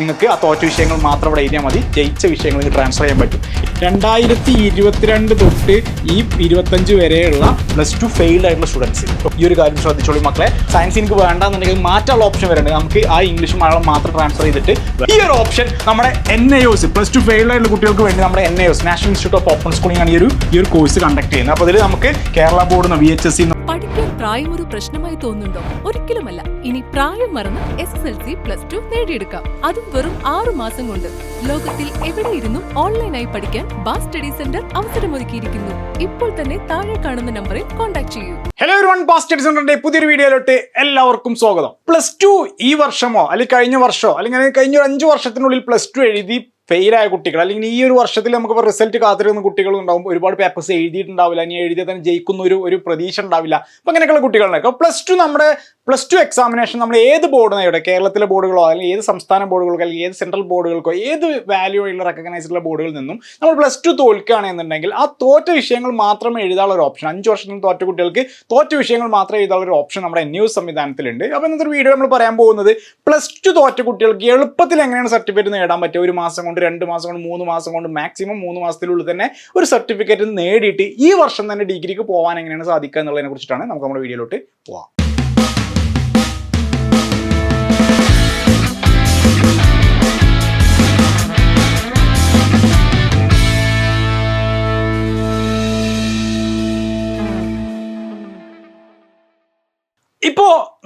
നിങ്ങൾക്ക് ആ തോറ്റ വിഷയങ്ങൾ മാത്രം അവിടെ എഴുതിയാൽ മതി. ജയിച്ച വിഷയങ്ങൾ നിങ്ങൾക്ക് ട്രാൻസ്ഫർ ചെയ്യാൻ പറ്റും. രണ്ടായിരത്തി ഇരുപത്തിരണ്ട് തൊട്ട് ഈ ഇരുപത്തഞ്ച് വരെയുള്ള പ്ലസ് ടു ഫെയിൽഡ് ആയിട്ടുള്ള സ്റ്റുഡൻസ് ഈ ഒരു കാര്യം ശ്രദ്ധിച്ചോളൂ മക്കളെ. സയൻസ് എനിക്ക് വേണ്ടെന്നുണ്ടെങ്കിൽ മാറ്റാനുള്ള ഓപ്ഷൻ വരുന്നുണ്ട് നമുക്ക് ആ ഇംഗ്ലീഷ് മലയാളം മാത്രം ട്രാൻസ്ഫർ ചെയ്തിട്ട് ഈ ഒരു ഓപ്ഷൻ നമ്മുടെ N I O S plus two failed ആയിട്ടുള്ള കുട്ടികൾക്ക് വേണ്ടി നമ്മുടെ N I O S national institute of open schooling ആണ് ഈ ഒരു ഈ ഒരു കോഴ്സ് കണ്ടക്ട് ചെയ്യുന്നത്. അപ്പോൾ ഇതിൽ നമുക്ക് കേരള ബോർഡ് നിന്ന് വി എച്ച് എസ് പ്രായം ഒരു പ്രശ്നമായി തോന്നുന്നുണ്ടോ? ഒരിക്കലുമല്ല. ഇനി പ്രായം മറന്ന് S S L C plus two നേടിയെടുക്കാം. അതും വെറും ആറു മാസം കൊണ്ട്. ലോകത്തിൽ എവിടെ ഇരുന്നും ഓൺലൈനായി പഠിക്കാൻ ബാസ് സ്റ്റഡി സെന്റർ അവസരമൊരുക്കിയിരിക്കുന്നു. ഇപ്പോൾ തന്നെ താഴെ കാണുന്ന നമ്പറിൽ കോൺടാക്ട് ചെയ്യൂ. ഹലോ എവരി വൺ സ്റ്റഡി സെന്ററിന്റെ പുതിയൊരു വീഡിയോയിലോട്ട് എല്ലാവർക്കും സ്വാഗതം. പ്ലസ് ടു ഈ വർഷമോ അല്ലെങ്കിൽ കഴിഞ്ഞ വർഷമോ അല്ലെങ്കിൽ കഴിഞ്ഞ ഒരു അഞ്ച് വർഷത്തിനുള്ളിൽ പ്ലസ് ടു എഴുതി ഫെയിലായ കുട്ടികൾ. അല്ലെങ്കിൽ ഈ ഒരു വർഷത്തിൽ നമുക്ക് റിസൾട്ട് കാത്തിരുന്ന കുട്ടികളും ഉണ്ടാവും. ഒരുപാട് പേപ്പേഴ്സ് എഴുതിയിട്ടുണ്ടാവില്ല. ഇനി എഴുതിയാൽ തന്നെ ജയിക്കുന്ന ഒരു ഒരു പ്രതീക്ഷ ഉണ്ടാവില്ല. അപ്പം അങ്ങനെയൊക്കെയുള്ള കുട്ടികളുണ്ടാക്കും പ്ലസ് ടു നമ്മുടെ പ്ലസ് ടു എക്സാമിനേഷൻ നമ്മൾ ഏത് ബോർഡ് ഇവിടെ കേരളത്തിലെ ബോർഡുകളോ അല്ലെങ്കിൽ ഏത് സംസ്ഥാന ബോർഡുകൾക്കോ അല്ലെങ്കിൽ ഏത് സെൻട്രൽ ബോർഡുകൾക്കോ ഏത് വാല്യൂ ഉള്ള റെക്കഗ്നൈസ് ഉള്ള ബോർഡുകളിൽ നിന്നും നമ്മൾ പ്ലസ് ടു തോൽക്കുകയാണെന്നുണ്ടെങ്കിൽ ആ തോറ്റ വിഷയങ്ങൾ മാത്രമേ എഴുതാനുള്ള ഒരു ഓപ്ഷൻ അഞ്ച് വർഷത്തിൽ തോറ്റ കുട്ടികൾക്ക് തോറ്റ വിഷയങ്ങൾ മാത്രമേ എഴുതാനുള്ള ഒരു ഓപ്ഷൻ നമ്മുടെ ന്യൂസ് സംവിധാനത്തിലുണ്ട്. അപ്പോൾ ഇന്നത്തെ വീഡിയോ നമ്മൾ പറയാൻ പോകുന്നത് പ്ലസ് ടു തോറ്റ കുട്ടികൾക്ക് എളുപ്പത്തിൽ എങ്ങനെയാണ് സർട്ടിഫിക്കറ്റ് നേടാൻ പറ്റുക? ഒരു മാസം കൊണ്ട് രണ്ട് മാസം കൊണ്ട് മൂന്ന് മാസം കൊണ്ട് മാക്സിമം മൂന്ന് മാസത്തിനുള്ളിൽ തന്നെ ഒരു സർട്ടിഫിക്കറ്റ് നേടിയിട്ട് ഈ വർഷം തന്നെ ഡിഗ്രിക്ക് പോകാൻ എങ്ങനെയാണ് സാധിക്കുക എന്നുള്ളതിനെ കുറിച്ചിട്ടാണ് നമുക്ക് നമ്മുടെ വീഡിയോയിലോട്ട് പോവാം.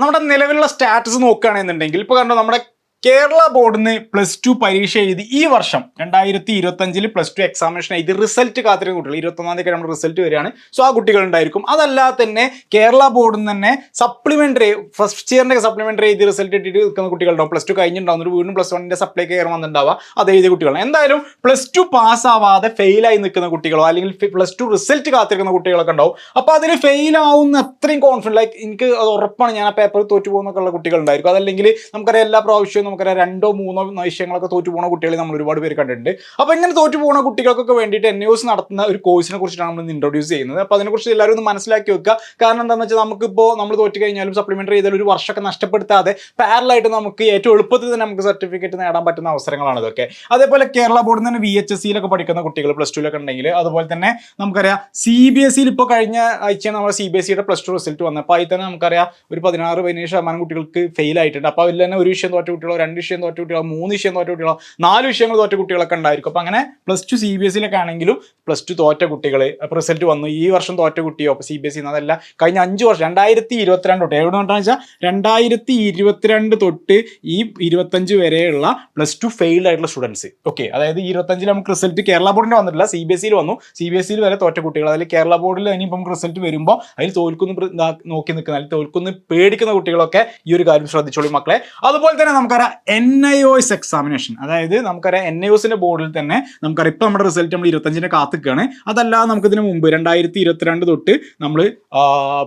നമ്മുടെ നിലവിലുള്ള സ്റ്റാറ്റസ് നോക്കുകയാണെന്നുണ്ടെങ്കിൽ ഇപ്പോൾ കണ്ടോ നമ്മുടെ കേരള ബോർഡിന് പ്ലസ് ടു പരീക്ഷ എഴുതി ഈ വർഷം രണ്ടായിരത്തി ഇരുപത്തഞ്ചിൽ പ്ലസ് ടു എക്സാമിനേഷൻ എഴുതി റിസൾട്ട് കാത്തിരുന്ന കുട്ടികൾ. ഇരുപത്തൊന്നാം തീയതി നമ്മുടെ റിസൾട്ട് വരികയാണ്. സോ ആ കുട്ടികൾ ഉണ്ടായിരിക്കും. അതല്ലാതെ തന്നെ കേരള ബോർഡിൽ നിന്ന് തന്നെ സപ്ലിമെന്ററി ഫസ്റ്റ് ഇയറിന്റെ സപ്ലിമെന്ററി എഴുതി റിസൾട്ട് ഇട്ടിട്ട് നിൽക്കുന്ന കുട്ടികളുണ്ടാവും. Plus two കഴിഞ്ഞിട്ടുണ്ടാവും. ഒരു വീണ്ടും പ്ലസ് വണ്ണിന്റെ സപ്ലൈ കയറി വന്നിട്ടുണ്ടാവുക അത് എഴുതിയ കുട്ടികളാണ്. എന്തായാലും പ്ലസ് ടു പാസ് ആവാതെ ഫെയിലായി നിൽക്കുന്ന കുട്ടികളോ അല്ലെങ്കിൽ പ്ലസ് ടു റിസൾട്ട് കാത്തിരിക്കുന്ന കുട്ടികളൊക്കെ ഉണ്ടാവും. അപ്പോൾ അതിന് ഫെയിലാവുന്ന അത്രയും കോൺഫിഡന്റ് ലൈക്ക് എനിക്ക് അത് ഉറപ്പാണ്. ഞാൻ ആ പേപ്പർ തോറ്റു പോകുന്നൊക്കെ ഉള്ള കുട്ടികളുണ്ടായിരിക്കും അതല്ലെങ്കിൽ നമുക്കറിയാം എല്ലാ പ്രാവശ്യവും നമുക്കറിയാം രണ്ടോ മൂന്നോ വിഷയങ്ങളൊക്കെ തോറ്റു പോകുന്ന കുട്ടികളെ നമ്മൾ ഒരുപാട് പേര് കണ്ടിട്ടുണ്ട്. അപ്പോൾ ഇങ്ങനെ തോറ്റു പോകുന്ന കുട്ടികൾക്കൊക്കെ വേണ്ടിയിട്ട് എൻ യൂസ് നടത്തുന്ന ഒരു കോഴ്സിനെ കുറിച്ചിട്ടാണ് നമ്മൾ ഇൻട്രൊഡ്യൂസ് ചെയ്യുന്നത്. അപ്പോൾ അതിനെക്കുറിച്ച് എല്ലാവരും ഒന്ന് മനസ്സിലാക്കി വെക്കുക. കാരണം എന്താണെന്ന് വെച്ചാൽ നമുക്കിപ്പോൾ നമ്മൾ തോറ്റു കഴിഞ്ഞാലും സപ്ലിമെന്ററി ചെയ്താൽ ഒരു വർഷമൊക്കെ നഷ്ടപ്പെടുത്താതെ പാരലായിട്ട് നമുക്ക് ഏറ്റവും എളുപ്പത്തിൽ തന്നെ നമുക്ക് സർട്ടിഫിക്കറ്റ് നേടാൻ പറ്റുന്ന അവസരങ്ങളാണ് ഇതൊക്കെ. അതേപോലെ കേരള ബോർഡിൽ നിന്ന് വി എച്ച് എസ് സിയിലൊക്കെ പഠിക്കുന്ന കുട്ടികൾ പ്ലസ് ടുവിലൊക്കെ ഉണ്ടെങ്കിൽ അതുപോലെ തന്നെ നമുക്കറിയാം സി ബി എസ് സിയിൽ ഇപ്പോൾ കഴിഞ്ഞ ആഴ്ച നമ്മുടെ സി ബി എസ് സിയുടെ പ്ലസ് ടു റിസൾട്ട് വന്നത് അപ്പോൾ അതിൽ തന്നെ നമുക്കറിയാം ഒരു പതിനാറ് പതിനേഴ് ശതമാനം കുട്ടികൾക്ക് ഫെയിൽ ആയിട്ടുണ്ട്. അപ്പോൾ അതിൽ തന്നെ ഒരു വിഷയം തോറ്റ കുട്ടികളോ രണ്ട് വിഷയം തോറ്റ കുട്ടികളോ മൂന്ന് വിഷയം തോറ്റ കുട്ടികളോ നാല് വിഷയങ്ങൾ തോറ്റ കുട്ടികളൊക്കെ ഉണ്ടായിരിക്കും. അപ്പോൾ അങ്ങനെ plus two C B S സിയിലൊക്കെ ആണെങ്കിലും പ്ലസ് ടു തോറ്റ കുട്ടികൾ റിസൾട്ട് വന്നു. ഈ വർഷം തോറ്റ കുട്ടിയോ അപ്പോൾ സി ബി എസ് സി എന്നതല്ല കഴിഞ്ഞ അഞ്ച് വർഷം രണ്ടായിരത്തി ഇരുപത്തിരണ്ട് തൊട്ട് എവിടെ തൊട്ടാന്ന് വെച്ചാൽ രണ്ടായിരത്തി ഇരുപത്തിരണ്ട് തൊട്ട് ഈ ഇരുപത്തഞ്ച് വരെയുള്ള പ്ലസ് ടു ഫെയിൽഡ് ആയിട്ടുള്ള സ്റ്റുഡൻസ് ഓക്കെ അതായത് ഇരുപത്തഞ്ചിൽ നമുക്ക് റിസൾട്ട് കേരള ബോർഡിന്റെ വന്നിട്ടില്ല സി ബി എസ് സിയിൽ വന്നു. സി ബി എസ് സിയിൽ വരെ തോറ്റ കുട്ടികൾ അതിൽ കേരള ബോർഡിൽ ഇനിയിപ്പം നമുക്ക് റിസൾട്ട് വരുമ്പോൾ അതിൽ തോൽക്കുന്ന നോക്കി നിൽക്കുന്ന അതിൽ തോൽക്കുന്ന പേടിക്കുന്ന കുട്ടികളൊക്കെ ഈ ഒരു കാര്യം ശ്രദ്ധിച്ചോളൂ മക്കളെ. അതുപോലെ തന്നെ നമുക്കറിയാം N I O S examination അതായത് നമുക്കറിയാം എൻ ഐ ഒസിന്റെ ബോർഡിൽ തന്നെ നമുക്കറിയാം ഇപ്പം നമ്മുടെ റിസൾട്ട് നമ്മൾ ഇരുപത്തഞ്ചിന് കാത്തിക്കുകയാണ് അതല്ലാതെ നമുക്ക് ഇതിന് മുമ്പ് രണ്ടായിരത്തി ഇരുപത്തിരണ്ട് തൊട്ട് നമ്മൾ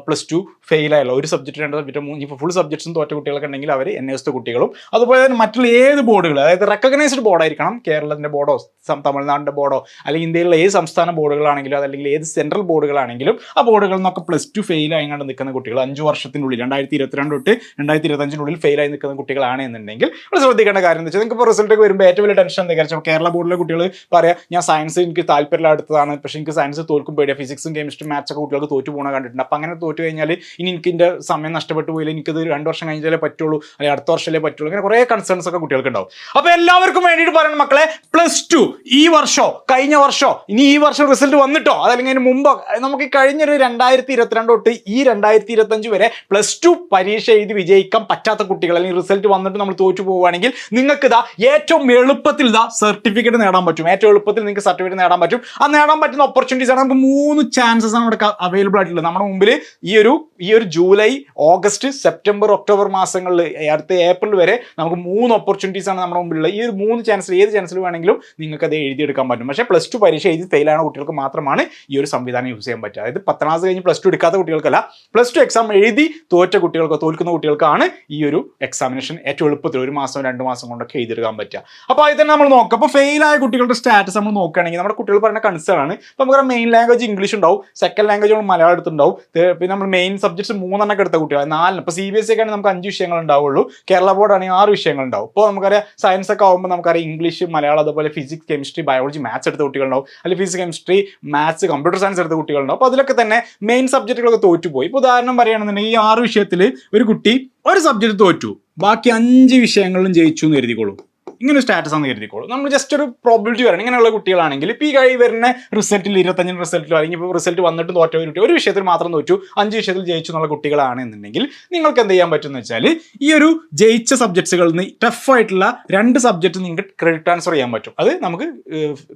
പ്ലസ് ടു ഫെയിൽ ആയുള്ള ഒരു സബ്ജക്റ്റ് രണ്ട് സബ്ജക്റ്റ് മൂന്ന് ഇപ്പോൾ ഫുൾ സബ്ജക്ട്സും തോറ്റ കുട്ടികളൊക്കെ ഉണ്ടെങ്കിൽ അവർ എൻ എസ് കുട്ടികളും. അതുപോലെ തന്നെ മറ്റുള്ള ഏത് ബോർഡുകൾ അതായത് റെക്കഗ്നൈസ്ഡ് ബോർഡായിരിക്കണം കേരളത്തിന്റെ ബോർഡോ തമിഴ്നാടിന്റെ ബോർഡോ അല്ലെങ്കിൽ ഇന്ത്യയിലുള്ള ഏത് സംസ്ഥാന ബോർഡുകളാണെങ്കിലും അതല്ലെങ്കിൽ ഏത് സെൻട്രൽ ബോർഡുകളാണെങ്കിലും ആ ബോർഡുകളിൽ നിന്നൊക്കെ പ്ലസ് ടു ഫെയിൽ ആയിങ്ങാണ്ട് നിൽക്കുന്ന കുട്ടികൾ അഞ്ച് വർഷത്തിനുള്ളിൽ രണ്ടായിരത്തി ഇരുപത്തിരണ്ട് തൊട്ട് രണ്ടായിരത്തി ഇരുപത്തഞ്ചിനുള്ളിൽ ഫെയിൽ ആയി നിൽക്കുന്ന കുട്ടികളാണ് എന്നുണ്ടെങ്കിൽ നമ്മൾ ശ്രദ്ധിക്കേണ്ട കാര്യം എന്ന് വെച്ചാൽ നിങ്ങൾക്ക് ഇപ്പോൾ റിസൾട്ട് ഒക്കെ വരുമ്പോൾ ഏറ്റവും വലിയ ടെൻഷൻ എന്താ വെച്ചാൽ കേരള ബോർഡിലെ കുട്ടികൾ പറയാം ഞാൻ സയൻസ് എനിക്ക് താല്പര്യമില്ലാത്തതാണ് പക്ഷേ എനിക്ക് സയൻസ് തോൽക്കും പേടിയ. ഫിസിക്സും കെമിസ്ട്രി മാത്സ് ഒക്കെ കുട്ടികൾക്ക് തോറ്റു പോകണ കണ്ടിട്ടുണ്ട്. അപ്പം അങ്ങനെ തോറ്റു കഴിഞ്ഞാൽ ഇനി എനിക്ക് എന്റെ സമയം നഷ്ടപ്പെട്ടു പോയില്ല? എനിക്കത് രണ്ട് വർഷം കഴിഞ്ഞാലേ പറ്റുള്ളൂ? അല്ലെങ്കിൽ അടുത്ത വർഷമല്ലേ പറ്റുള്ളൂ? അങ്ങനെ കുറേ കൺസേൺസ് ഒക്കെ കുട്ടികൾക്ക് ഉണ്ടാവും. അപ്പോൾ എല്ലാവർക്കും വേണ്ടിയിട്ട് പറയണം മക്കളെ പ്ലസ് ടു ഈ വർഷമോ കഴിഞ്ഞ വർഷമോ ഇനി ഈ വർഷം റിസൾട്ട് വന്നിട്ടോ? അതല്ലെങ്കിൽ അതിന് മുമ്പോ? നമുക്ക് കഴിഞ്ഞൊരു രണ്ടായിരത്തി ഇരുപത്തിരണ്ട് തൊട്ട് ഈ രണ്ടായിരത്തി ഇരുപത്തഞ്ച് വരെ പ്ലസ് ടു പരീക്ഷ എഴുതി വിജയിക്കാൻ പറ്റാത്ത കുട്ടികൾ അല്ലെങ്കിൽ റിസൾട്ട് വന്നിട്ട് നമ്മൾ തോറ്റു പോവുകയാണെങ്കിൽ നിങ്ങൾക്ക് ഇതാ ഏറ്റവും എളുപ്പത്തിൽ ഇതാ സർട്ടിഫിക്കറ്റ് നേടാൻ പറ്റും. ഏറ്റവും എളുപ്പത്തിൽ നിങ്ങൾക്ക് സർട്ടിഫിക്കറ്റ് നേടാൻ പറ്റും. ആ നേടാൻ പറ്റുന്ന ഓപ്പർച്യൂണിറ്റീസ് ആണ് നമുക്ക് മൂന്ന് ചാൻസസ് ആണ് ഇവിടെ അവൈലബിൾ ആയിട്ടുള്ളത്. നമ്മുടെ മുമ്പിൽ ഈ ഒരു ഈ ഒരു ജൂലൈ ഓഗസ്റ്റ് സെപ്റ്റംബർ ഒക്ടോബർ മാസങ്ങളിൽ അടുത്ത ഏപ്രിൽ വരെ നമുക്ക് മൂന്ന് ഓപ്പർച്യൂണിറ്റീസ് ആണ് നമ്മുടെ മുമ്പിലുള്ളത്. ഈ ഒരു മൂന്ന് ചാൻസിൽ ഏത് ചാൻസിൽ വേണമെങ്കിലും നിങ്ങൾക്ക് അത് എഴുതിയെടുക്കാൻ പറ്റും. പക്ഷേ പ്ലസ് ടു പരീക്ഷ എഴുതി ഫെയിലാണ് കുട്ടികൾക്ക് മാത്രമാണ് ഈ ഒരു സംവിധാനം യൂസ് ചെയ്യാൻ പറ്റുക. അതായത് പത്താം ക്ലാസ് കഴിഞ്ഞ് പ്ലസ് ടു എടുക്കാത്ത കുട്ടികൾക്കല്ല പ്ലസ് ടു എക്സാം എഴുതി തോറ്റ കുട്ടികൾക്കോ തോൽക്കുന്ന കുട്ടികൾക്കാണ് ഈ ഒരു എക്സാമിനേഷൻ ഏറ്റവും എളുപ്പത്തിൽ ഒരു മാസം രണ്ട് മാസം കൊണ്ടൊക്കെ എഴുതിയെടുക്കാൻ പറ്റുക. അപ്പോൾ അതിൽ തന്നെ നമ്മൾ നോക്കാം. അപ്പോൾ ഫെയിലായ കുട്ടികളുടെ സ്റ്റാറ്റസ് നമ്മൾ നോക്കുകയാണെങ്കിൽ നമ്മുടെ കുട്ടികൾ പറയുന്ന കൺസേൺ ആണ്. ഇപ്പോൾ നമുക്ക് മെയിൻ ലാംഗ്വേജ് ഇംഗ്ലീഷ് ഉണ്ടാവും. സെക്കൻഡ് ലാംഗ്വേജ് നമ്മൾ മലയാളം എടുത്തുണ്ടാവും തേ- പിന്നെ നമ്മൾ മെയിൻ സബ്ജക്ട്സ് മൂന്നെണ്ണം എടുത്ത കുട്ടികൾ. നാലിന് ഇപ്പോൾ സി ബി എസ് സി ആണെങ്കിൽ നമുക്ക് അഞ്ച് വിഷയങ്ങൾ ഉണ്ടാവുള്ളൂ. കേരള ബോർഡ് ആണെങ്കിൽ ആറ് വിഷയങ്ങൾ ഉണ്ടാവും. ഇപ്പോൾ നമുക്കറിയാം സയൻസ് ഒക്കെ ആകുമ്പോൾ നമുക്കറിയാം ഇംഗ്ലീഷ് മലയാളം അതുപോലെ ഫിസിക്സ് കെമിസ്ട്രി ബയോളജി മാത്സ് എടുത്ത കുട്ടികളുണ്ടാവും. അല്ലെങ്കിൽ physics chemistry maths computer science എടുത്ത കുട്ടികളുണ്ടാവും. അപ്പോൾ അതിലൊക്കെ തന്നെ മെയിൻ സബ്ജക്റ്റുകളൊക്കെ തോറ്റുപോയി. ഇപ്പോൾ ഉദാഹരണം പറയുകയാണെന്നുണ്ടെങ്കിൽ ഈ ആറ് വിഷയത്തിൽ ഒരു കുട്ടി ഒരു സബ്ജക്റ്റ് തോറ്റു. ബാക്കി അഞ്ച് വിഷയങ്ങളും ജയിച്ചു എന്ന് കരുതിക്കോളൂ ഇങ്ങനെ സ്റ്റാറ്റസ് ആണെന്ന് കരുതിക്കോളൂ. നമ്മൾ ജസ്റ്റ് ഒരു പ്രോബിലിറ്റി വരണം ഇങ്ങനെയുള്ള കുട്ടികളാണെങ്കിൽ ഇപ്പോൾ ഈ കഴി വരുന്ന റിസൾട്ടിൽ ഇരുപത്തഞ്ചിന് റിസൾട്ടിലോ അല്ലെങ്കിൽ ഇപ്പോൾ റിസൾട്ട് വന്നിട്ട് തോറ്റ ഒരു കുട്ടി ഒരു വിഷയത്തിൽ മാത്രം തോറ്റു അഞ്ച് വിഷയത്തിൽ ജയിച്ചു എന്നുള്ള കുട്ടികളാണെന്നുണ്ടെങ്കിൽ നിങ്ങൾക്ക് എന്ത് ചെയ്യാൻ പറ്റുമെന്ന് വെച്ചാൽ ഈ ഒരു ജയിച്ച സബ്ജക്ട്സുകളിൽ നിന്ന് ടഫ് ആയിട്ടുള്ള രണ്ട് സബ്ജക്റ്റ് നിങ്ങൾക്ക് ക്രെഡിറ്റ് ട്രാൻസ്ഫർ ചെയ്യാൻ പറ്റും. അത് നമുക്ക്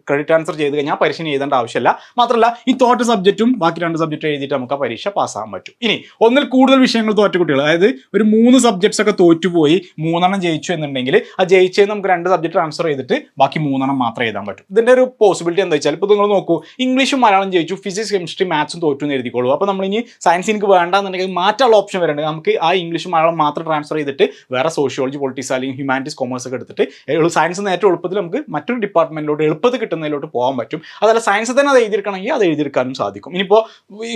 ക്രെഡിറ്റ് ട്രാൻസ്ഫർ ചെയ്ത് കഴിഞ്ഞാൽ പരീക്ഷ എഴുതേണ്ട ആവശ്യമില്ല. മാത്രമല്ല ഈ തോറ്റ സബ്ജക്റ്റും ബാക്കി രണ്ട് സബ്ജക്റ്റ് എഴുതിയിട്ട് നമുക്ക് ആ പരീക്ഷ പാസ്സാകാൻ പറ്റും. ഇനി ഒന്നിൽ കൂടുതൽ വിഷയങ്ങൾ തോറ്റ കുട്ടികൾ അതായത് ഒരു മൂന്ന് സബ്ജക്ട്സ് ഒക്കെ തോറ്റുപോയി മൂന്നെണ്ണം ജയിച്ചു എന്നുണ്ടെങ്കിൽ ആ ജയിച്ചത് നമുക്ക് രണ്ട് സബ്ജക്ട് ട്രാൻസ്ഫർ ചെയ്തിട്ട് ബാക്കി മൂന്നെണ്ണം മാത്രമേ എഴുതാൻ പറ്റും. ഇതിന്റെ ഒരു പോസിബിലിറ്റി എന്താ വെച്ചാൽ ഇപ്പോൾ നിങ്ങൾ നോക്കൂ ഇംഗ്ലീഷും മലയാളം ജയിച്ചു ഫിസിക്സ് കെമിസ്ട്രി മാത്സും തോറ്റു എഴുതിക്കോളൂ. അപ്പോൾ നമ്മൾ ഇനി സയൻസ് എനിക്ക് വേണ്ടെന്നുണ്ടെങ്കിൽ മാറ്റാനുള്ള ഓപ്ഷൻ വരുന്നുണ്ട് നമുക്ക് ആ ഇംഗ്ലീഷും മലയാളം മാത്രം ട്രാൻസ്ഫർ ചെയ്തിട്ട് വേറെ സോഷ്യോളജി പൊളിറ്റിക്സ് അല്ലെങ്കിൽ ഹ്യൂമാനിറ്റീസ് കോമേഴ്സ് ഒക്കെ എടുത്തിട്ട് സയൻസ് ഏറ്റവും എളുപ്പത്തിൽ നമുക്ക് മറ്റൊരു ഡിപ്പാർട്ട്മെന്റിലോട്ട് എളുപ്പത്തിൽ കിട്ടുന്നതിലോട്ട് പോകാൻ പറ്റും. അതല്ല സയൻസ് തന്നെ അത് എഴുതിയെടുക്കണമെങ്കിൽ അത് എഴുതിയെടുക്കാനും സാധിക്കും. ഇനിയിപ്പോൾ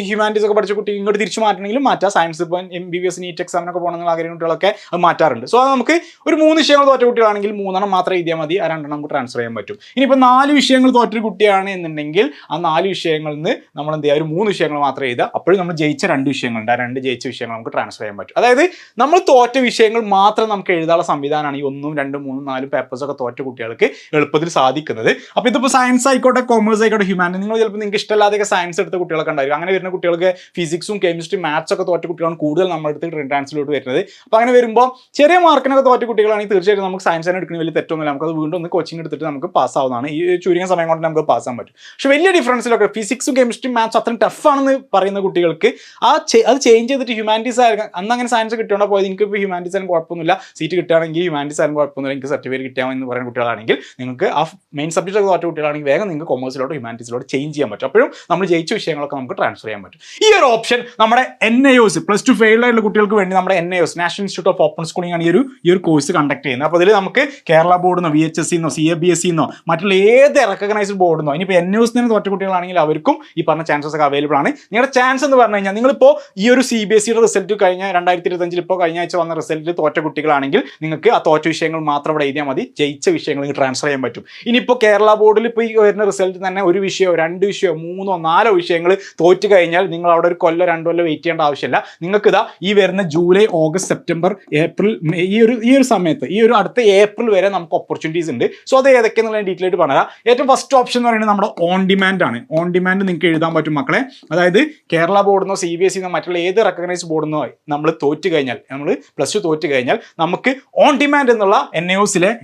ഹ്യൂമാനിറ്റീസ് ഒക്കെ പഠിച്ച കുട്ടി ഇങ്ങോട്ട് തിരിച്ചു മാറ്റണമെങ്കിലും മാറ്റാം. സയൻസ് ഇപ്പോൾ M B B S NEET എക്സാമിനൊക്കെ പോകണമെന്നുള്ള ആഗ്രഹം കുട്ടികളൊക്കെ അത് മാറ്റാറുണ്ട്. സോ അത് നമുക്ക് ഒരു മൂന്ന് വിഷയങ്ങൾ തോറ്റ കുട്ടികളാണെങ്കിൽ മൂന്നെണ്ണം മാത്രം എഴുതിയാൽ മതി ആ രണ്ടെണ്ണം നമുക്ക് ട്രാൻസ്ഫർ ചെയ്യാൻ പറ്റും. ഇനിയിപ്പോൾ നാല് വിഷയങ്ങൾ തോറ്റൊരു കുട്ടിയാണ് എന്നുണ്ടെങ്കിൽ ആ നാല് വിഷയങ്ങളിൽ നിന്ന് നമ്മൾ എന്ത് ചെയ്യുക? ഒരു മൂന്ന് വിഷയങ്ങൾ മാത്രം എഴുതുക. അപ്പോഴും നമ്മൾ ജയിച്ച രണ്ട് വിഷയങ്ങളുണ്ട്. ആ രണ്ട് ജയിച്ച വിഷയങ്ങൾ നമുക്ക് ട്രാൻസ്ഫർ ചെയ്യാൻ പറ്റും. അതായത് നമ്മൾ തോറ്റ വിഷയങ്ങൾ മാത്രം നമുക്ക് എഴുതാനുള്ള സംവിധാനമാണ് ഈ ഒന്നും രണ്ടും മൂന്നും നാലും പേപ്പേഴ്സൊക്കെ തോറ്റ കുട്ടികൾക്ക് എളുപ്പത്തിൽ സാധിക്കുന്നത്. അപ്പോൾ ഇതിപ്പോൾ സയൻസ് ആയിക്കോട്ടെ കോമേഴ്സ് ആയിക്കോട്ടെ ഹ്യൂമാനിറ്റി നിങ്ങൾ ചിലപ്പോൾ നിങ്ങൾക്ക് ഇഷ്ടമല്ലാതെയൊക്കെ സയൻസ് എടുത്ത കുട്ടികളൊക്കെ ഉണ്ടായിരിക്കും. അങ്ങനെ വരുന്ന കുട്ടികൾക്ക് ഫിസിക്സും കെമിസ്ട്രി മാത്സ് ഒക്കെ തോറ്റ കുട്ടികളാണ് കൂടുതൽ നമ്മുടെ അടുത്ത് ട്രാൻസിലോട്ട് വരുന്നത്. അപ്പോൾ അങ്ങനെ വരുമ്പോൾ ചെറിയ മാർക്കിനൊക്കെ തോറ്റ കുട്ടികളാണെങ്കിൽ തീർച്ചയായിട്ടും നമുക്ക് സയൻസ് തന്നെ എടുക്കുന്ന വലിയ തെറ്റൊന്നുമില്ല നമുക്കത് വീണ്ടും ഒന്ന് കോച്ചിങ് എടുത്തിട്ട് നമുക്ക് പാസ് ആവുന്നതാണ്. ഈ ചുരുങ്ങിയ സമയം കൊണ്ട് നമുക്ക് പാസ് ആവാൻ പറ്റും. പക്ഷെ വലിയ ഡിഫറൻസിലൊക്കെ ഫിസിക്സും കെമിസ്ട്രി മാത്സ് അത്രയും ടഫാണെന്ന് പറയുന്ന കുട്ടികൾക്ക് ആ അത് ചേഞ്ച് ചെയ്തിട്ട് ഹ്യൂമാനിറ്റീസ് ആയിരിക്കും അന്ന് അങ്ങനെ സയൻസ് കിട്ടിയോണ്ടാ പോയത് എനിക്ക് ഇപ്പോൾ ഹ്യൂമാനിറ്റീസ് ആയാലും കുഴപ്പമൊന്നുമില്ല. സീറ്റ് കിട്ടുകയാണെങ്കിൽ ഹ്യൂമാനിറ്റീസ് ആയാലും കുഴപ്പമൊന്നുമില്ല. എനിക്ക് സർട്ടിഫിക്കറ്റ് കിട്ടാമോ എന്ന് പറയുന്ന കുട്ടികളാണെങ്കിൽ നിങ്ങൾക്ക് ആ മെയിൻ സബ്ജക്റ്റ് തോറ്റ കുട്ടികളാണെങ്കിൽ വേഗം നിങ്ങൾക്ക് കൊമേഴ്സിലോട്ട് ഹ്യൂമാനിറ്റീസിലോട്ട് ചേഞ്ച് ചെയ്യാൻ പറ്റും. അപ്പോഴും നമ്മൾ ജയിച്ച വിഷയങ്ങളൊക്കെ നമുക്ക് ട്രാൻസ്ഫർ ചെയ്യാൻ പറ്റും. ഈ ഒരു ഓപ്ഷൻ നമ്മുടെ N I plus two fail ആയിട്ടുള്ള കുട്ടികൾക്ക് വേണ്ടി നമ്മുടെ N I national institute of open schooling ആണ് ഈ ഒരു ഈ ഒരു കോഴ്സ് കണ്ടക്ട് ചെയ്യുന്നത്. അപ്പോൾ ഇതിൽ നമുക്ക് കേരള ബോർഡിന്നോ വി എച്ച് എസ് സിന്നോ സി എ ബി എസ് സിന്നോ മറ്റുള്ള ഏത് റെക്കഗ്നൈസ്ഡ് ബോർഡിന്നോ ഇനിയിപ്പോൾ എൻ ന്യൂസ് തന്നെ തോറ്റ കുട്ടികളാണെങ്കിൽ അവർക്കും ഈ പറഞ്ഞ ചാൻസസ് ഒക്കെ അവൈലബിൾ ആണ്. നിങ്ങളുടെ ചാൻസ് എന്ന് പറഞ്ഞു കഴിഞ്ഞാൽ നിങ്ങളിപ്പോൾ ഈ ഒരു സി ബി എസ് സിയുടെ റിസൾട്ട് കഴിഞ്ഞ രണ്ടായിരത്തി ഇരുപത്തഞ്ചിൽ ഇപ്പോൾ കഴിഞ്ഞ ആഴ്ച വന്ന റിസൾട്ടിൽ തോറ്റ കുട്ടികളാണെങ്കിൽ നിങ്ങൾക്ക് ആ തോറ്റ വിഷയങ്ങൾ മാത്രം ഇവിടെ എഴുതിയാൽ മതി. ജയിച്ച വിഷയങ്ങൾ നിങ്ങൾക്ക് ട്രാൻസ്ഫർ ചെയ്യാൻ പറ്റും. ഇനിയിപ്പോൾ കേരള ബോർഡിൽ ഇപ്പോൾ ഈ വരുന്ന റിസൾട്ട് തന്നെ ഒരു വിഷയമോ രണ്ട് വിഷയമോ മൂന്നോ നാലോ വിഷയങ്ങൾ തോറ്റ് കഴിഞ്ഞാൽ നിങ്ങൾ അവിടെ ഒരു കൊല്ലം രണ്ടു കൊല്ലം വെയിറ്റ് ചെയ്യേണ്ട ആവശ്യമില്ല. നിങ്ങൾക്ക് ഇതാ ഈ വരുന്ന ജൂലൈ ഓഗസ്റ്റ് സെപ്റ്റംബർ ഏപ്രിൽ ഈ ഒരു ഈ ഒരു സമയത്ത് ഈ ഒരു അടുത്ത ഏപ്രിൽ വരെ നമുക്ക് ഓപ്പർച്യൂണിറ്റീസ് ഉണ്ട്. സോ അത് ഏതൊക്കെയെന്നുള്ള ഡീറ്റെയിൽ ആയിട്ട് പറഞ്ഞാൽ ഏറ്റവും ഫസ്റ്റ് ഓപ്ഷൻ എന്ന് പറയുന്നത് നമ്മുടെ ഓൺ ഡിമാൻഡ് ആണ്. ഓൺ ഡിമാൻഡ് നിങ്ങൾക്ക് എഴുതാൻ പറ്റും മക്കളെ. അതായത് കേരള ബോർഡിനോ സി ബി എസ് സിന്നോ മറ്റുള്ള ഏത് റെക്കഗ്നൈസ് ബോർഡിനോ നമ്മൾ തോറ്റ് കഴിഞ്ഞാൽ നമ്മൾ പ്ലസ് ടു തോറ്റ് കഴിഞ്ഞാൽ നമുക്ക് ഓൺ ഡിമാൻഡ് എന്നുള്ള എൻ ഐ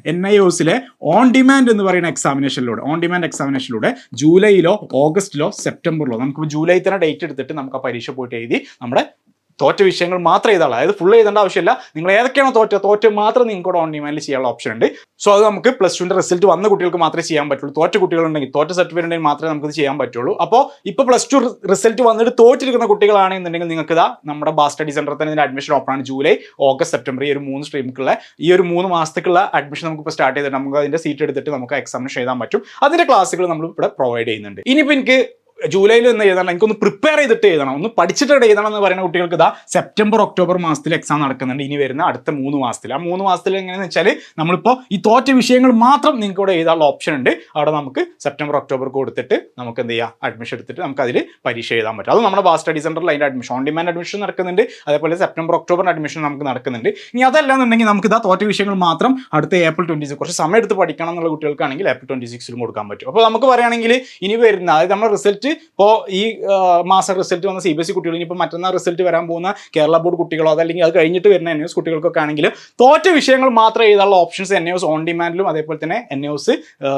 എൻ ഐ ഒസിലെ ഓൺ ഡിമാൻഡ് എന്ന് പറയുന്ന എക്സാമിനേഷനിലൂടെ ഓൺ ഡിമാൻഡ് എക്സാമിനേഷനിലൂടെ ജൂലൈയിലോ ഓഗസ്റ്റിലോ സെപ്റ്റംബറിലോ നമുക്ക് ജൂലൈ തന്നെ ഡേറ്റ് എടുത്തിട്ട് നമുക്ക് ആ പരീക്ഷ പോയിട്ട് എഴുതി നമ്മുടെ തോറ്റ വിഷയങ്ങൾ മാത്രം ചെയ്താൽ അതായത് ഫുൾ ചെയ്തേണ്ട ആവശ്യമില്ല. നിങ്ങൾ ഏതൊക്കെയാണോ തോറ്റ തോറ്റ മാത്രം നിങ്ങൾക്ക് ഓൺ ഡിമാൻഡിൽ ചെയ്യാനുള്ള ഓപ്ഷൻ ഉണ്ട്. സോ അത് നമുക്ക് പ്ലസ് ടുവിന്റെ റിസൾട്ട് വന്ന കുട്ടികൾക്ക് മാത്രമേ ചെയ്യാൻ പറ്റുള്ളൂ. തോറ്റ കുട്ടികളുണ്ടെങ്കിൽ തോറ്റ സർട്ടിഫിക്കറ്റ് ഉണ്ടെങ്കിൽ മാത്രമേ നമുക്ക് ചെയ്യാൻ പറ്റുള്ളൂ. അപ്പോൾ ഇപ്പോൾ പ്ലസ് ടു റിസൾട്ട് വന്നിട്ട് തോറ്റിരിക്കുന്ന കുട്ടികളാണെന്നുണ്ടെങ്കിൽ നിങ്ങൾക്ക് ഇതാ നമ്മുടെ ബാസ് സ്റ്റഡി സെന്ററിൽ തന്നെ ഇതിന്റെ അഡ്മിഷൻ ഓപ്പൺ ആണ്. ജൂലൈ ഓഗസ്റ്റ് സെപ്റ്റംബർ ഈ ഒരു മൂന്ന് സ്ട്രീമുള്ള ഈ ഒരു മൂന്ന് മാസത്തേക്കുള്ള അഡ്മിഷൻ നമുക്ക് ഇപ്പോൾ സ്റ്റാർട്ട് ചെയ്തിട്ട് നമുക്ക് അതിന്റെ സീറ്റ് എടുത്തിട്ട് നമുക്ക് എക്സാമിനേഷൻ എഴുതാൻ പറ്റും. അതിന്റെ ക്ലാസ്സുകൾ നമ്മൾ ഇവിടെ പ്രൊവൈഡ് ചെയ്യുന്നുണ്ട്. ഇനിയിപ്പോൾ എനിക്ക് ജൂലൈയിൽ ഒന്ന് എഴുതണം. എനിക്കൊന്ന് പ്രിപ്പയർ ചെയ്തിട്ട് എഴുതണം. ഒന്ന് പഠിച്ചിട്ട് എഴുതണം എന്ന് പറയുന്ന കുട്ടികൾക്ക് ഇതാ സെപ്റ്റംബർ ഒക്ടോബർ മാസത്തിൽ എക്സാം നടക്കുന്നുണ്ട്. ഇനി വരുന്ന അടുത്ത മൂന്ന് മാസത്തിൽ. ആ മൂന്ന് മാസത്തിൽ എങ്ങനെയെന്ന് വെച്ചാൽ നമ്മളിപ്പോൾ ഈ തോറ്റ വിഷയങ്ങൾ മാത്രം നിങ്ങൾക്ക് ഇവിടെ എഴുതാനുള്ള ഓപ്ഷൻ ഉണ്ട്. അവിടെ നമുക്ക് സെപ്റ്റംബർ ഒക്ടോബർ കൊടുത്തിട്ട് നമുക്ക് എന്ത് ചെയ്യാം? അഡ്മിഷൻ എടുത്തിട്ട് നമുക്ക് അതിൽ പരീക്ഷ എഴുതാൻ പറ്റും. അത് നമ്മുടെ വാസ് സ്റ്റഡി സെന്ററിൽ അതിന്റെ അഡ്മിഷൻ ഓൺ ഡിമാൻഡ് അഡ്മിഷൻ നടക്കുന്നുണ്ട്. അതേപോലെ സെപ്റ്റംബർ ഒക്ടോബർ അഡ്മിഷൻ നമുക്ക് നടക്കുന്നുണ്ട്. ഇനി അതല്ല എന്നുണ്ടെങ്കിൽ നമുക്ക് ഇതാ തോറ്റ വിഷയങ്ങൾ മാത്രം അടുത്ത ഏപ്രിൽ ട്വന്റി സിക്സ് കുറച്ച് സമയം എടുത്ത് പഠിക്കണം എന്നുള്ള കുട്ടികൾക്കാണെങ്കിൽ ഏപ്രിൽ ട്വന്റി സിക്സിലും കൊടുക്കാൻ പറ്റും. അപ്പോൾ നമുക്ക് പറയുകയാണെങ്കിൽ ഇനി വരുന്ന അതായത് നമ്മുടെ റിസൾട്ട് ഇപ്പോൾ ഈ മാസം റിസൾട്ട് വന്ന സി ബി എസ് ഇ കുട്ടികൾ ഇനിയിപ്പോൾ മറ്റന്നാൾ റിസൾട്ട് വരാൻ പോകുന്ന കേരള ബോർഡ് കുട്ടികളോ അതല്ലെങ്കിൽ അത് കഴിഞ്ഞിട്ട് വരുന്ന എൻ എസ് കുട്ടികൾക്കൊക്കെ ആണെങ്കിലും തോറ്റ വിഷയങ്ങൾ മാത്രം എഴുതാനുള്ള ഓപ്ഷൻസ് എൻ എസ് ഓൺ ഡിമാൻഡിലും അതേപോലെ തന്നെ എൻ എസ്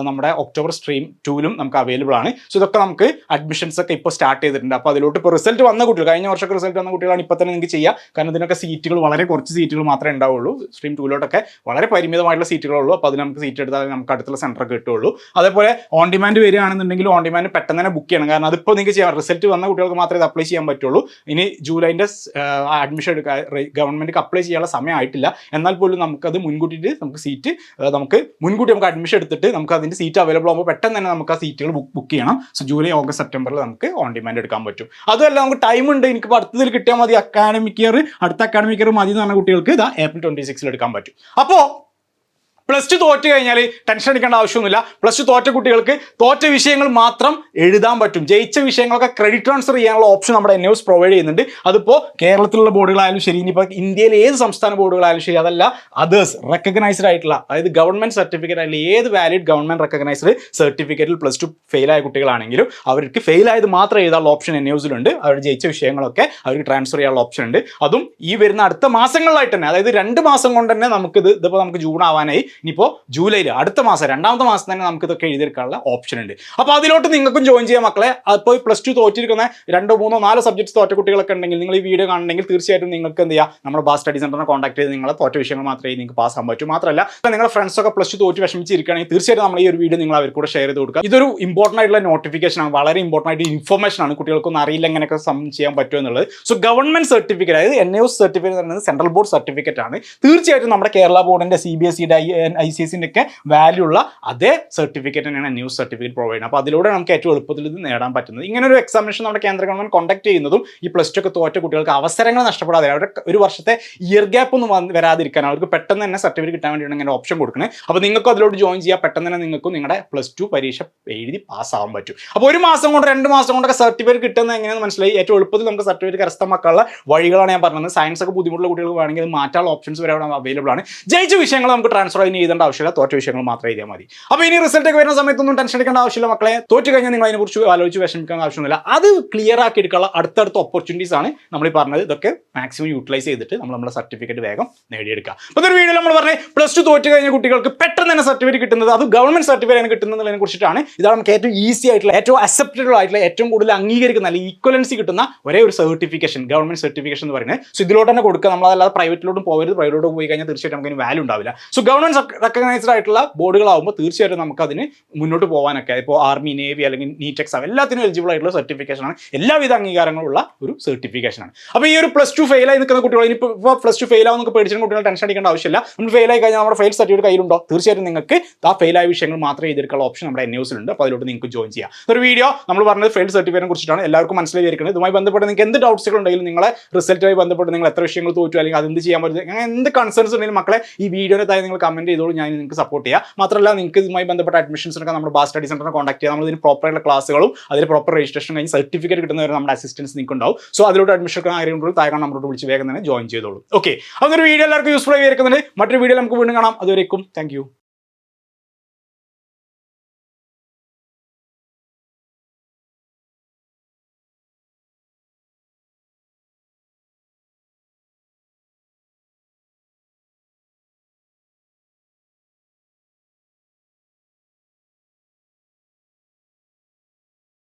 നമ്മുടെ ഒക്ടോബർ സ്ട്രീം ടൂലും നമുക്ക് അവൈലബിൾ ആണ്. സോ ഇതൊക്കെ നമുക്ക് അഡ്മിഷൻസ് ഒക്കെ ഇപ്പോൾ സ്റ്റാർട്ട് ചെയ്തിട്ടുണ്ട്. അപ്പോൾ അതിലോട്ട് ഇപ്പോൾ റിസൾട്ട് വന്ന കുട്ടികൾ കഴിഞ്ഞ വർഷമൊക്കെ റിസൾട്ട് വന്ന കുട്ടികളാണ് ഇപ്പോൾ തന്നെ നിങ്ങൾക്ക് ചെയ്യുക കാരണം ഇതിനൊക്കെ സീറ്റുകൾ വളരെ കുറച്ച് സീറ്റുകൾ മാത്രമേ ഉണ്ടാവുള്ളൂ. സ്ട്രീം ടൂലോട്ടൊക്കെ വളരെ പരിമിതമായിട്ടുള്ള സീറ്റുകളേ ഉള്ളൂ. അപ്പോൾ അത് നമുക്ക് സീറ്റ് എടുത്താൽ നമുക്ക് അടുത്തുള്ള സെന്റർ കിട്ടുള്ളൂ അതേപോലെ ഓൺ ഡിമാൻഡ് വരികയാണെന്നുണ്ടെങ്കിൽ ഓൺ ഡിമാൻഡ് പെട്ടെന്ന് തന്നെ ബുക്ക് ചെയ്യണം. കാരണം അതിപ്പോൾ നിങ്ങൾക്ക് ചെയ്യാം റിസൾട്ട് വന്ന കുട്ടികൾക്ക് മാത്രമേ ഇത് അപ്ലൈ ചെയ്യാൻ പറ്റുള്ളൂ. ഇനി ജൂലൈന്റെ അഡ്മിഷൻ എടുക്കാൻ ഗവൺമെന്റ് അപ്ലൈ ചെയ്യാനുള്ള സമയമായിട്ടില്ല എന്നാൽ പോലും നമുക്കത് മുൻകൂട്ടിയിട്ട് നമുക്ക് സീറ്റ് നമുക്ക് മുൻകൂട്ടി നമുക്ക് അഡ്മിഷൻ എടുത്തിട്ട് നമുക്ക് അതിന്റെ സീറ്റ് അവൈലബിൾ ആകുമ്പോൾ പെട്ടെന്ന് തന്നെ നമുക്ക് ആ സീറ്റുകൾ ബുക്ക് ചെയ്യണം. സോ ജൂലൈ ഓഗസ്റ്റ് സെപ്റ്റംബറിൽ നമുക്ക് ഓൺ ഡിമാൻഡ് എടുക്കാൻ പറ്റും. അതുമല്ല നമുക്ക് ടൈം ഉണ്ട്. എനിക്ക് അടുത്തതിൽ കിട്ടിയാൽ മതി. അക്കാഡമിക് ഇയർ അടുത്ത അക്കാഡമിക് ഇയർ മതി എന്ന് പറഞ്ഞ കുട്ടികൾക്ക് ഇതാ ഏപ്രിൽ ട്വന്റി സിക്സിൽ എടുക്കാൻ പറ്റും. അപ്പോൾ പ്ലസ് ടു തോറ്റ് കഴിഞ്ഞാൽ ടെൻഷൻ അടിക്കേണ്ട ആവശ്യമൊന്നുമില്ല. പ്ലസ് ടു തോറ്റ കുട്ടികൾക്ക് തോറ്റ വിഷയങ്ങൾ മാത്രം എഴുതാൻ പറ്റും. ജയിച്ച വിഷയങ്ങളൊക്കെ ക്രെഡിറ്റ് ട്രാൻസ്ഫർ ചെയ്യാനുള്ള ഓപ്ഷൻ നമ്മുടെ എൻ എസ് പ്രൊവൈഡ് ചെയ്യുന്നുണ്ട്. അതിപ്പോൾ കേരളത്തിലുള്ള ബോർഡുകളായാലും ശരി ഇനിയിപ്പോൾ ഇന്ത്യയിലെ ഏത് സംസ്ഥാന ബോർഡുകളായാലും ശരി അതല്ല അതേഴ്സ് റെക്കഗ്നൈസ്ഡ് ആയിട്ടുള്ള അതായത് ഗവൺമെന്റ് സർട്ടിഫിക്കറ്റ് അല്ലെങ്കിൽ ഏത് വാലിഡ് ഗവൺമെന്റ് റെക്കഗ്നൈസ്ഡ് സർട്ടിഫിക്കറ്റിൽ പ്ലസ് ടു ഫെയിൽ ആയ കുട്ടികളാണെങ്കിലും അവർക്ക് ഫെയിൽ ആയത് മാത്രം എഴുതാനുള്ള ഓപ്ഷൻ എൻ എസിലുണ്ട് അവർ ജയിച്ച വിഷയങ്ങളൊക്കെ അവർക്ക് ട്രാൻസ്ഫർ ചെയ്യാനുള്ള ഓപ്ഷൻ ഉണ്ട്. അതും ഈ വരുന്ന അടുത്ത മാസങ്ങളിലായിട്ട് തന്നെ അതായത് രണ്ട് മാസം കൊണ്ട് തന്നെ നമുക്കിത് ഇതിപ്പോൾ നമുക്ക് ജൂൺ ആവാനായി ഇനിയിപ്പോൾ ജൂലൈയിൽ അടുത്ത മാസം രണ്ടാമത്തെ മാസം തന്നെ നമുക്ക് ഇതൊക്കെ എഴുതിയെടുക്കാനുള്ള ഓപ്ഷൻ ഉണ്ട്. അപ്പോൾ അതിലോട്ട് നിങ്ങൾക്കും ജോയിൻ ചെയ്യാം മക്കളെ. അപ്പോൾ പ്ലസ് ടു തോറ്റിരിക്കുന്ന രണ്ടോ മൂന്നോ നാലോ സബ്ജക്ട്സ് തോറ്റ കുട്ടികളൊക്കെ ഉണ്ടെങ്കിൽ നിങ്ങൾ ഈ വീഡിയോ കാണണമെങ്കിൽ തീർച്ചയായിട്ടും നിങ്ങൾക്ക് എന്ത് ചെയ്യാം? നമ്മുടെ ബാസ് സ്റ്റഡി സെന്ററിനെ കോൺടാക്ട് ചെയ്ത് നിങ്ങളെ തോറ്റ വിഷയങ്ങൾ മാത്രമേ നിങ്ങൾക്ക് പാസ് ആകാൻ പറ്റൂ. മാത്രമല്ല നിങ്ങളുടെ ഫ്രണ്ട്സൊക്കെ പ്ലസ് ടു തോറ്റ് വിഷമിച്ചിരിക്കുകയാണെങ്കിൽ തീർച്ചയായിട്ടും നമ്മൾ ഈ ഒരു വീഡിയോ നിങ്ങൾ അവർക്കൂടെ ഷെയർ ചെയ്ത് കൊടുക്കുക. ഇതൊരു ഇമ്പോർട്ടന്റ് ആയിട്ടുള്ള നോട്ടിഫിക്കേഷൻ ആണ്. വളരെ ഇമ്പോർട്ടന്റ് ആയിട്ട് ഇൻഫർമേഷൻ ആണ്. കുട്ടികൾക്കൊന്നും അറിയില്ല എങ്ങനെയൊക്കെ ചെയ്യാൻ പറ്റുമോ എന്നുള്ളത്. സോ ഗവൺമെന്റ് സർട്ടിഫിക്കറ്റ് അതായത് എൻ എസ് സർട്ടിഫിക്കറ്റ് എന്ന് പറയുന്നത് സെൻട്രൽ ബോർഡ് സർട്ടിഫിക്കറ്റ് ആണ്. തീർച്ചയായിട്ടും നമ്മുടെ കേരള ബോർഡിന്റെ സി ബി എസ് സിയുടെ ഐ സി എസിന്റെ ഒക്കെ വാല്യൂ ഉള്ള അതേ സർട്ടിഫിക്കറ്റ് തന്നെയാണ് ന്യൂസ് സർട്ടിഫിക്കറ്റ് പ്രൊവൈഡ് ചെയ്യുന്നത്. അപ്പോൾ അതിലൂടെ നമുക്ക് ഏറ്റവും എളുപ്പത്തിൽ ഇത് നേടാൻ പറ്റുന്നത്. ഇങ്ങനെ ഒരു എക്സാമിനേഷൻ നമ്മുടെ കേന്ദ്ര ഗവൺമെന്റ് കോൺടാക്ട് ചെയ്യുന്നതും ഈ പ്ലസ് ടു ഒക്കെ തോറ്റ കുട്ടികൾക്ക് അവസരങ്ങൾ നഷ്ടപ്പെടാതെ അവരുടെ ഒരു വർഷത്തെ ഇയർ ഗ്യാപ്പ് ഒന്നും വന്ന് വരാതിരിക്കാൻ അവർക്ക് പെട്ടെന്ന് തന്നെ സർട്ടിഫിക്കറ്റ് കിട്ടാൻ വേണ്ടിയാണ് ഇങ്ങനെ ഓപ്ഷൻ കൊടുക്കുന്നത് അപ്പോൾ നിങ്ങൾക്ക് അതിലോട്ട് ജോയിൻ ചെയ്യാം. പെട്ടെന്ന് തന്നെ നിങ്ങൾക്കും നിങ്ങളുടെ പ്ലസ് ടു പരീക്ഷ എഴുതി പാസ്സാവാൻ പറ്റും. അപ്പോൾ ഒരു മാസം കൊണ്ട് രണ്ട് മാസം കൊണ്ടൊക്കെ സർട്ടിഫിക്കറ്റ് കിട്ടുന്നത് എങ്ങനെയാണെന്ന് മനസ്സിലായി? ഏറ്റവും എളുപ്പത്തിൽ നമുക്ക് സർട്ടിഫിക്കറ്റ് കരസ്ഥമാക്കാനുള്ള വഴികളാണ് ഞാൻ പറഞ്ഞത്. സയൻസ് ഒക്കെ ബുദ്ധിമുട്ടുള്ള കുട്ടികൾക്ക് വേണമെങ്കിൽ മാറ്റാനുള്ള ഓപ്ഷൻസ് വരെ അവിടെ അവൈലബിൾ ആണ്. ജയിച്ച വിഷയങ്ങൾ നമുക്ക് ട്രാൻസ്ഫർ എഴുതേണ്ട ആവശ്യമില്ല. തോറ്റ വിഷയങ്ങൾ മാത്രം എഴുതിയാൽ മതി. അപ്പോൾ ഇനി റിസൾട്ട് വരുന്ന സമയത്തൊന്നും ടെൻഷൻ എടുക്കേണ്ട ആവശ്യമില്ല മക്കളെ. തോറ്റ് കഴിഞ്ഞാൽ നിങ്ങൾ അതിനെക്കുറിച്ച് ആലോചിച്ച് വിഷമിക്കേണ്ട ആവശ്യമൊന്നുമില്ല. അത് ക്ലിയർ ആക്കി എടുക്കാനുള്ള അടുത്തടുത്ത ഓപ്പർച്യൂണിറ്റീസ് ആണ് നമ്മൾ ഈ പറഞ്ഞത്. ഇതൊക്കെ മാക്സിമം യൂട്ടിലൈസ് ചെയ്തിട്ട് നമ്മൾ നമ്മുടെ സർട്ടിഫിക്കറ്റ് വേഗം നേടിയെടുക്കുക. അപ്പോൾ ഒരു വീഡിയോ നമ്മൾ പറഞ്ഞത് പ്ലസ് ടു തോറ്റ് കഴിഞ്ഞ കുട്ടികൾക്ക് പെട്ടെന്ന് തന്നെ സർട്ടിഫിക്കറ്റ് കിട്ടുന്നത് അത് ഗവൺമെന്റ് സർട്ടിഫിക്കറ്റ് ആണ് കിട്ടുന്നതിനെ കുറിച്ചിട്ടാണ്. ഇതാണ് നമുക്ക് ഏറ്റവും ഈസി ആയിട്ടുള്ള ഏറ്റവും അക്സെപ്റ്റബിൾ ആയിട്ടുള്ള ഏറ്റവും കൂടുതൽ അംഗീകരിക്കുന്ന അല്ലെങ്കിൽ ഈക്വലൻസി കിട്ടുന്ന ഒരേ ഒരു സർട്ടിഫിക്കേഷൻ ഗവൺമെന്റ് സർട്ടിഫിക്കേഷൻ എന്ന് പറയുന്നത്. സോ ഇതിലോട്ട് തന്നെ കൊടുക്കുക. നമ്മളല്ലാതെ പ്രൈവറ്റിലോട്ടും പോകരുത് പ്രൈവറ്റിലോട്ട് പോയി കഴിഞ്ഞാൽ തീർച്ചയായിട്ടും നമുക്ക് വാല്യൂ ഉണ്ടാവില്ല. സോ ഗവൺമെന്റ് റെക്കഗ്നൈസ്ഡ് ആയിട്ടുള്ള ബോർഡുകളാകുമ്പോൾ തീർച്ചയായിട്ടും നമുക്ക് അതിന് മുന്നോട്ട് പോകാനൊക്കെ ഇപ്പോൾ ആർമി നേവി അല്ലെങ്കിൽ നീറ്റ് എക്സാം എല്ലാത്തിനും എലിജിബിൾ ആയിട്ടുള്ള സർട്ടിഫിക്കേഷൻ ആണ്. എല്ലാവിധ അംഗീകാരങ്ങളുള്ള ഒരു സർട്ടിഫിക്കേഷൻ ആണ്. അപ്പോൾ ഈ ഒരു പ്ലസ് ടു ഫെയിൽ ആയി നിൽക്കുന്ന കുട്ടികൾ ഇനിയിപ്പോൾ പ്ലസ് ടു ഫെയിൽ ആവുന്ന പേടിച്ചിട്ട് കുട്ടികൾ ടെൻഷൻ അടിക്കേണ്ട ആവശ്യമില്ല. നമ്മൾ ഫെയിൽ ആയി കഴിഞ്ഞാൽ നമ്മുടെ ഫെയിൽ സർട്ടിഫിക്കറ്റ് കയ്യിലുണ്ടോ? തീർച്ചയായിട്ടും നിങ്ങൾക്ക് ആ ഫെയിൽ ആയ വിഷയങ്ങൾ മാത്രമേ എഴുതിയെടുക്കാനുള്ള ഓപ്ഷൻ നമ്മുടെ എൻ ന്യൂസിലുണ്ട് അപ്പോൾ അതിലോട്ട് നിങ്ങൾക്ക് ജോയിൻ ചെയ്യാം. ഒരു വീഡിയോ നമ്മൾ പറഞ്ഞത് ഫെയിൽ സർട്ടിഫിക്കറ്റിനെ കുറിച്ചിട്ടാണ് എല്ലാവർക്കും മനസ്സിലായിരിക്കുന്നത്. ഇതുമായി ബന്ധപ്പെട്ട് നിങ്ങൾക്ക് എന്ത് ഡൗട്ട്സുകൾ ഉണ്ടെങ്കിലും നിങ്ങളെ റിസൾട്ടുമായി ബന്ധപ്പെട്ട് നിങ്ങൾ എത്ര വിഷയങ്ങൾ തോറ്റു അല്ലെങ്കിൽ അതെന്ത് ചെയ്യാൻ പറ്റും അങ്ങനെ എന്ത് കൺസേൺസ് ഉണ്ടെങ്കിലും മക്കളെ ഈ വീഡിയോനെ താഴെ നിങ്ങൾ കമന്റ് ചെയ്തോളൂ ഞാൻ നിങ്ങൾക്ക് സപ്പോർട്ട് ചെയ്യാം. മാത്രമല്ല നിങ്ങൾക്ക് ഇതുമായി ബന്ധപ്പെട്ട അഡ്മിഷൻസിനൊക്കെ നമ്മുടെ ബാസ് സ്റ്റഡി സെന്ററിനെ കോൺടാക്ട് ചെയ്യാം. നമ്മൾ ഇതിന് പ്രോപ്പർ ആയിട്ടുള്ള ക്ലാസ്സുകളും അതിൽ പ്രോപ്പർ രജിസ്ട്രേഷൻ കഴിഞ്ഞ് സർട്ടിഫിക്കറ്റ് കിട്ടുന്നവരെ നമ്മുടെ അസിസ്റ്റൻസ് നിങ്ങൾക്ക് ഉണ്ടാവും സോ അതിലോട്ട് അഡ്മിഷൻ എടുക്കാൻ ആരെങ്കിലും താഴെ നമ്മളോട് വിളിച്ച് വേഗം തന്നെ ജോയിൻ ചെയ്തോളൂ. ഓക്കെ അങ്ങനെ വീഡിയോ എല്ലാവർക്കും യൂസ്ഫുൾ ആയി വരുന്നുണ്ട് മറ്റൊരു വീഡിയോ നമുക്ക് വീണ്ടും കാണാം. അതുവരേക്കും താങ്ക്